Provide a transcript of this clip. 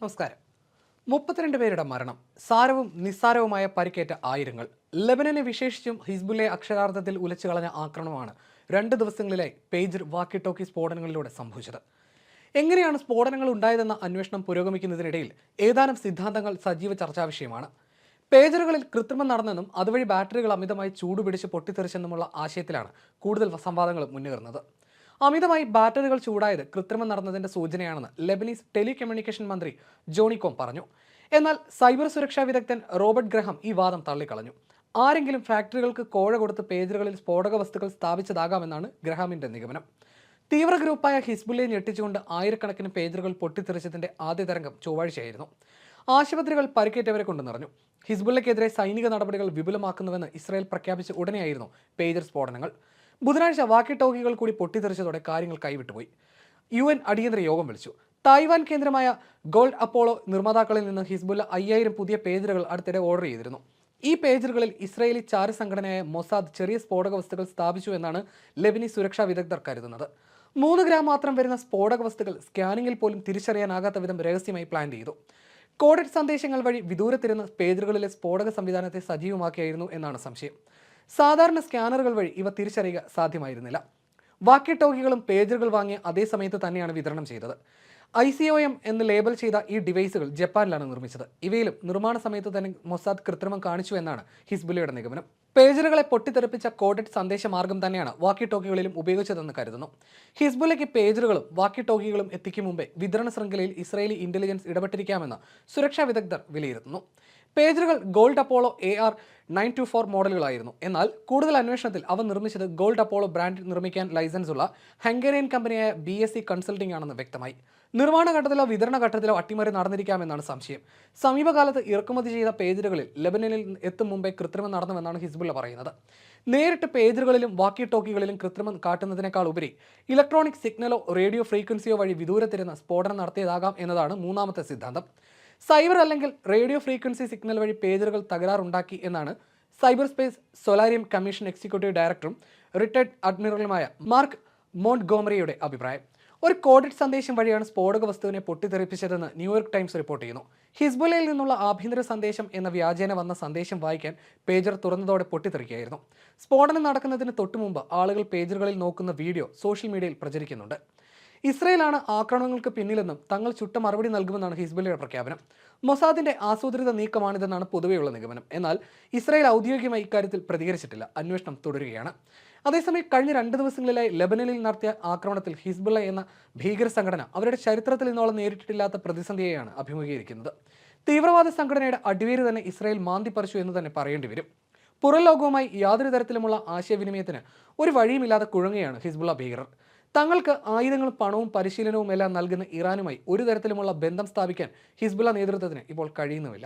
നമസ്കാരം. മുപ്പത്തിരണ്ട് പേരുടെ മരണം സാരവും നിസ്സാരവുമായ പരിക്കേറ്റ ആയിരങ്ങൾ. ലെബനനെ വിശേഷിച്ചും ഹിസ്ബുല്ലെ അക്ഷരാർത്ഥത്തിൽ ഉലച്ചു കളഞ്ഞ ആക്രമണമാണ് രണ്ട് ദിവസങ്ങളിലായി പേജർ വാക്കി ടോക്കി സ്ഫോടനങ്ങളിലൂടെ സംഭവിച്ചത്. എങ്ങനെയാണ് സ്ഫോടനങ്ങൾ ഉണ്ടായതെന്ന അന്വേഷണം പുരോഗമിക്കുന്നതിനിടയിൽ ഏതാനും സിദ്ധാന്തങ്ങൾ സജീവ ചർച്ചാ വിഷയമാണ്. പേജറുകളിൽ കൃത്രിമം നടന്നെന്നും അതുവഴി ബാറ്ററികൾ അമിതമായി ചൂടുപിടിച്ച് പൊട്ടിത്തെറിച്ചെന്നുമുള്ള ആശയത്തിലാണ് കൂടുതൽ സംവാദങ്ങൾ മുന്നേറുന്നത്. അമിതമായി ബാറ്ററികൾ ചൂടായത് കൃത്രിമം നടന്നതിന്റെ സൂചനയാണെന്ന് ലെബനീസ് ടെലികമ്മ്യൂണിക്കേഷൻ മന്ത്രി ജോണിക്കോം പറഞ്ഞു. എന്നാൽ സൈബർ സുരക്ഷാ വിദഗ്ധൻ റോബർട്ട് ഗ്രഹം ഈ വാദം തള്ളിക്കളഞ്ഞു. ആരെങ്കിലും ഫാക്ടറികൾക്ക് കോഴ കൊടുത്ത് പേജറുകളിൽ സ്ഫോടക വസ്തുക്കൾ സ്ഥാപിച്ചതാകാമെന്നാണ് ഗ്രഹാമിന്റെ നിഗമനം. തീവ്ര ഗ്രൂപ്പായ ഹിസ്ബുല്ലെ ഞെട്ടിച്ചുകൊണ്ട് ആയിരക്കണക്കിന് പേജറുകൾ പൊട്ടിത്തെറിച്ചതിന്റെ ആദ്യ തരംഗം ചൊവ്വാഴ്ചയായിരുന്നു. ആശുപത്രികൾ പരിക്കേറ്റവരെ കൊണ്ട് നിറഞ്ഞു. ഹിസ്ബുള്ളയ്ക്കെതിരെ സൈനിക നടപടികൾ വിപുലമാക്കുന്നുവെന്ന് ഇസ്രായേൽ പ്രഖ്യാപിച്ച ഉടനെയായിരുന്നു പേജർ സ്ഫോടനങ്ങൾ. ബുധനാഴ്ച വാക്കി ടോക്കികൾ കൂടി പൊട്ടിത്തെറിച്ചതോടെ കാര്യങ്ങൾ കൈവിട്ടുപോയി. യു എൻ അടിയന്തര യോഗം വിളിച്ചു. തായ്വാൻ കേന്ദ്രമായ ഗോൾഡ് അപ്പോളോ നിർമ്മാതാക്കളിൽ നിന്ന് ഹിസ്ബുല്ല അയ്യായിരം പുതിയ പേജറുകൾ അടുത്തിടെ ഓർഡർ ചെയ്തിരുന്നു. ഈ പേജറുകളിൽ ഇസ്രയേലി ചാര സംഘടനയായ മൊസാദ് ചെറിയ സ്ഫോടക വസ്തുക്കൾ സ്ഥാപിച്ചു എന്നാണ് ലെബനി സുരക്ഷാ വിദഗ്ധർ കരുതുന്നത്. മൂന്ന് ഗ്രാം മാത്രം വരുന്ന സ്ഫോടക വസ്തുക്കൾ സ്കാനിങ്ങിൽ പോലും തിരിച്ചറിയാനാകാത്ത വിധം രഹസ്യമായി പ്ലാൻ ചെയ്തു. കോഡഡ് സന്ദേശങ്ങൾ വഴി വിദൂരത്തിരുന്ന പേജറുകളിലെ സ്ഫോടക സംവിധാനത്തെ സജീവമാക്കിയായിരുന്നു എന്നാണ് സംശയം. സാധാരണ സ്കാനറുകൾ വഴി ഇവ തിരിച്ചറിയുക സാധ്യമായിരുന്നില്ല. വാക്കി ടോക്കികളും പേജറുകൾ വാങ്ങിയ അതേ സമയത്ത് തന്നെയാണ് വിതരണം ചെയ്തത്. ഐ സി ഒ എം എന്ന് ലേബൽ ചെയ്ത ഈ ഡിവൈസുകൾ ജപ്പാനിലാണ് നിർമ്മിച്ചത്. ഇവയിലും നിർമ്മാണ സമയത്ത് തന്നെ മൊസാദ് കൃത്രിമം കാണിച്ചു എന്നാണ് ഹിസ്ബുലയുടെ നിഗമനം. പേജറുകളെ പൊട്ടിത്തെറിപ്പിച്ച കോഡഡ് സന്ദേശമാർഗം തന്നെയാണ് വാക്കി ടോക്കികളിലും ഉപയോഗിച്ചതെന്ന് കരുതുന്നു. ഹിസ്ബുലയ്ക്ക് പേജറുകളും വാക്കി ടോക്കികളും എത്തിക്കും മുമ്പേ വിതരണ ശൃംഖലയിൽ ഇസ്രയേലി ഇന്റലിജൻസ് ഇടപെട്ടിരിക്കാമെന്ന് സുരക്ഷാ വിദഗ്ധർ വിലയിരുത്തുന്നു. പേജറുകൾ Gold Apollo A R nine two four മോഡലുകളായിരുന്നു. എന്നാൽ കൂടുതൽ അന്വേഷണത്തിൽ അവ നിർമ്മിച്ചത് ഗോൾഡ് അപ്പോളോ ബ്രാൻഡ് നിർമ്മിക്കാൻ ലൈസൻസ് ഉള്ള ഹംഗേറിയൻ കമ്പനിയായ ബി എസ് സി കൺസൾട്ടിംഗ് ആണെന്ന് വ്യക്തമായി. നിർമ്മാണ ഘട്ടത്തിലോ വിതരണ ഘട്ടത്തിലോ അട്ടിമറി നടന്നിരിക്കാമെന്നാണ് സംശയം. സമീപകാലത്ത് ഇറക്കുമതി ചെയ്ത പേജറുകളിൽ ലെബനനിൽ എത്തും മുമ്പേ കൃത്രിമം നടന്നുവെന്നാണ് ഹിസ്ബുള്ള പറയുന്നത്. നേരിട്ട് പേജറുകളിലും വാക്കി ടോക്കികളിലും കൃത്രിമം കാട്ടുന്നതിനേക്കാൾ ഉപരി ഇലക്ട്രോണിക് സിഗ്നലോ റേഡിയോ ഫ്രീക്വൻസിയോ വഴി വിദൂരത്തിരുന്ന് സ്ഫോടനം നടത്തിയതാകാം എന്നതാണ് മൂന്നാമത്തെ സിദ്ധാന്തം. സൈബർ അല്ലെങ്കിൽ റേഡിയോ ഫ്രീക്വൻസി സിഗ്നൽ വഴി പേജറുകൾ തകരാറുണ്ടാക്കി എന്നാണ് cyber space Solarium Commission executive ഡയറക്ടറും റിട്ടയർഡ് അഡ്മിറലുമായ മാർക്ക് മോണ്ട് ഗോമറിയുടെ അഭിപ്രായം. ഒരു കോഡഡ് സന്ദേശം വഴിയാണ് സ്ഫോടക വസ്തുവിനെ പൊട്ടിത്തെറിപ്പിച്ചതെന്ന് ന്യൂയോർക്ക് ടൈംസ് റിപ്പോർട്ട് ചെയ്യുന്നു. ഹിസ്ബുലയിൽ നിന്നുള്ള ആഭ്യന്തര സന്ദേശം എന്ന വ്യാജേന വന്ന സന്ദേശം വായിക്കാൻ പേജർ തുറന്നതോടെ പൊട്ടിത്തെറിക്കുകയായിരുന്നു. സ്ഫോടനം നടക്കുന്നതിന് തൊട്ടുമുമ്പ് ആളുകൾ പേജറുകളിൽ നോക്കുന്ന വീഡിയോ സോഷ്യൽ മീഡിയയിൽ പ്രചരിക്കുന്നുണ്ട്. ഇസ്രയേലാണ് ആക്രമണങ്ങൾക്ക് പിന്നിലെന്നും തങ്ങൾ ചുട്ട മറുപടി നൽകുമെന്നാണ് ഹിസ്ബുല്ലയുടെ പ്രഖ്യാപനം. മൊസാദിന്റെ ആസൂത്രിത നീക്കമാണിതെന്നാണ് പൊതുവെയുള്ള നിഗമനം. എന്നാൽ ഇസ്രായേൽ ഔദ്യോഗികമായി ഇക്കാര്യത്തിൽ പ്രതികരിച്ചിട്ടില്ല. അന്വേഷണം തുടരുകയാണ്. അതേസമയം കഴിഞ്ഞ രണ്ട് ദിവസങ്ങളിലായി ലെബനനിൽ നടത്തിയ ആക്രമണത്തിൽ ഹിസ്ബുള്ള എന്ന ഭീകര സംഘടന അവരുടെ ചരിത്രത്തിൽ ഇന്നോളം നേരിട്ടിട്ടില്ലാത്ത പ്രതിസന്ധിയെയാണ് അഭിമുഖീകരിക്കുന്നത്. തീവ്രവാദ സംഘടനയുടെ അടിവേര് തന്നെ ഇസ്രായേൽ മാന്തിപ്പറിച്ചു എന്ന് തന്നെ പറയേണ്ടി വരും. പുറം ലോകവുമായി യാതൊരു തരത്തിലുമുള്ള ആശയവിനിമയത്തിന് ഒരു വഴിയുമില്ലാതെ കുഴങ്ങുകയാണ് ഹിസ്ബുള്ള ഭീകരർ. തങ്ങൾക്ക് ആയുധങ്ങളും പണവും പരിശീലനവും എല്ലാം നൽകുന്ന ഇറാനുമായി ഒരു തരത്തിലുമുള്ള ബന്ധം സ്ഥാപിക്കാൻ ഹിസ്ബുള്ള നേതൃത്വത്തിന് ഇപ്പോൾ കഴിയുന്നുമില്ല.